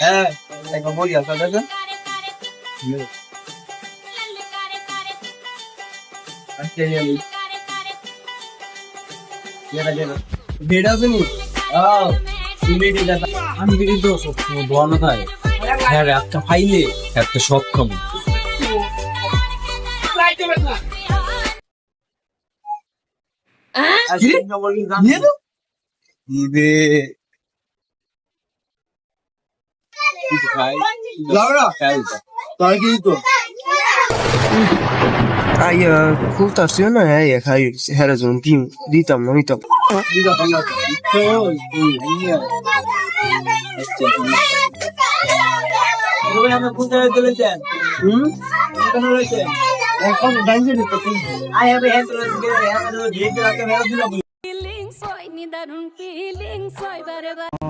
হ্যাঁ একবার বলি আসা দেখেন আমি যেটা যেটা বেড়া শুনি আও সিলেটি দাদা আমি বিড়ি তো সবসময় দোয়ানো থাকে হ্যাঁ একটা ফাইলে। একটা সক্ষম। আজকে নিয়ে hera zon, dim, ditam, nu uitam. দিদা ভালো তো নিয়ে এবারে আমরা কোথায় চলেছেন হুম কেন রয়েছেন এখন ডাইজে দিতে আই হ্যাভ হ্যান্ড রয়েছে হ্যাঁ মানে ডেট রাখতে মেরা দিলাম ফিলিংস হয় নিদারুণ ফিলিংস হয় বারে বারে